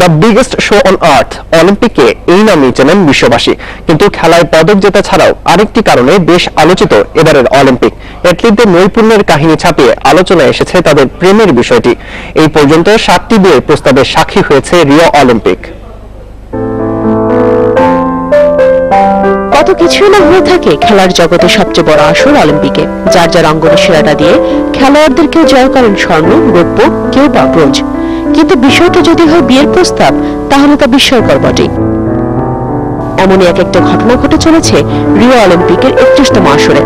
The biggest show on earth অলিম্পিকে এই নামই চেনেন বিশ্ববাসী। কিন্তু খেলায় পদক জেতা ছাড়াও আরেকটি কারণে বেশ আলোচিত এবারের অলিম্পিক অ্যাথলিটদের নৈপুণ্যের কাহিনী ছাপিয়ে আলোচনায় এসেছে তাদের প্রেমের বিষয়টি। এই পর্যন্ত সাতটি বিয়ের প্রস্তাবের সাক্ষী হয়েছে রিও অলিম্পিক কত কিছুই না হয়ে থাকে খেলার জগতে সবচেয়ে বড় আসর অলিম্পিকে যার যার অঙ্গনে সেরাটা দিয়ে খেলোয়াড়দের কেউ জয় করেন স্বর্ণ, রৌপ্য, কেউ বা ব্রোঞ্জ। কিন্তু বিষয়টা যদি হয় বিয়ের প্রস্তাব, তাহলে তা বিস্ময়কর বটে। এমনই এক একটা ঘটনা ঘটে চলেছে রিও অলিম্পিকের একত্রিশতম আসরে।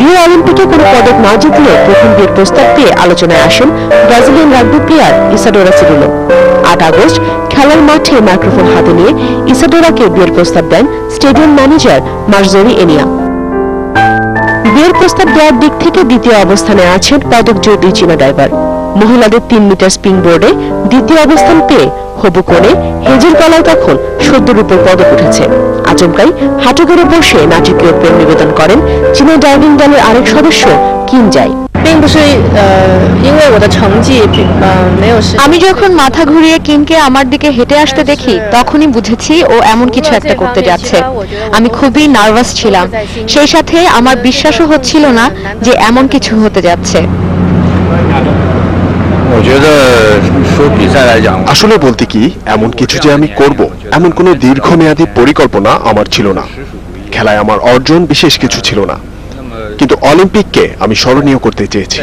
রিও অলিম্পিকে কোনো পদক না জিতলেও প্রথম বিয়ের প্রস্তাব পেয়ে আলোচনায় আসেন Brazilian rugby player Isadora Cirillo. আট আগস্ট, খেলার মাঠে মাইক্রোফোন হাতে নিয়ে ইসাডোরাকে বিয়ের প্রস্তাব দেন স্টেডিয়াম ম্যানেজার মার্জরি এনিয়া। বিয়ের প্রস্তাব দেওয়ার দিক থেকে দ্বিতীয় অবস্থানে আছেন পদক জয়ী চীনা ড্রাইভার। মহিলাদের তিন মিটার স্পিন বোর্ডে দ্বিতীয় অবস্থান পেয়ে হবু করে হেজের গলায় তখন সদ্যর উপর পদক উঠেছে। আচমকাই হাঁটু করে বসে নাটকীয় প্রেম নিবেদন করেন চীনের ডাইভিং দলের আরেক সদস্য কিম যাই আমি যখন মাথা ঘুরিয়ে কিমকে আমার দিকে হেঁটে আসতে দেখি তখনই বুঝেছি ও এমন কিছু একটা করতে যাচ্ছে। আমি খুবই নার্ভাস ছিলাম। সেই সাথে আমার বিশ্বাসও হচ্ছিল না যে এমন কিছু হতে যাচ্ছে। আসলে বলতে কি এমন কিছু যে আমি করব এমন কোনো দীর্ঘমেয়াদী পরিকল্পনা আমার ছিল না। খেলায় আমার অর্জন বিশেষ কিছু ছিল না। কিন্তু অলিম্পিককে আমি স্মরণীয় করতে চেয়েছি।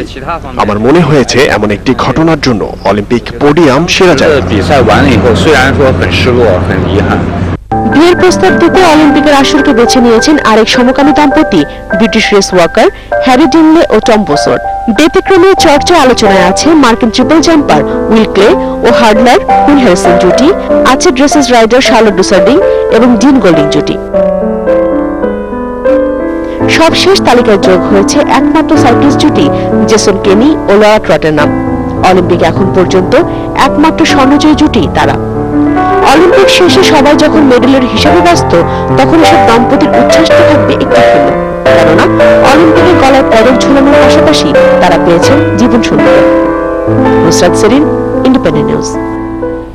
আমার মনে হয়েছে এমন একটি ঘটনার জন্য অলিম্পিক পোডিয়াম সেরা যায় বিয়ের প্রস্তাব দিতে অলিম্পিকের আসরকে বেছে নিয়েছেন আরেক সমকামী দম্পতি British race walker Harry Dineley ও টম্পোসর ব্যতিক্রমী চর্চা আলোচনায় আছে মার্কিন ট্রিপল জাম্পার উইল ক্লে ও হার্ডলার, কুইন হ্যারিসন জুটি, আছে ড্রেসেস রাইডার শার্লট ডুসার্ডিং এবং ডিন গোল্ডিং জুটি। সবশেষ তালিকায় যোগ হয়েছে একমাত্র সাইক্লিস্ট জুটি, জেসন কেনি ও লয়া ট্রটের নাম অলিম্পিক এখন পর্যন্ত একমাত্র স্বর্ণজয়ী জুটি তারা। অলিম্পিক শেষে সবাই যখন মেডেলের হিসাবে ব্যস্ত, তখন এসব দম্পতির উচ্ছ্বাসটা থাকবে পাশাপাশি তারা পেয়েছেন জীবন সুন্দর নুসরাত সেরিন ইন্ডিপেন্ডেন্ট নিউজ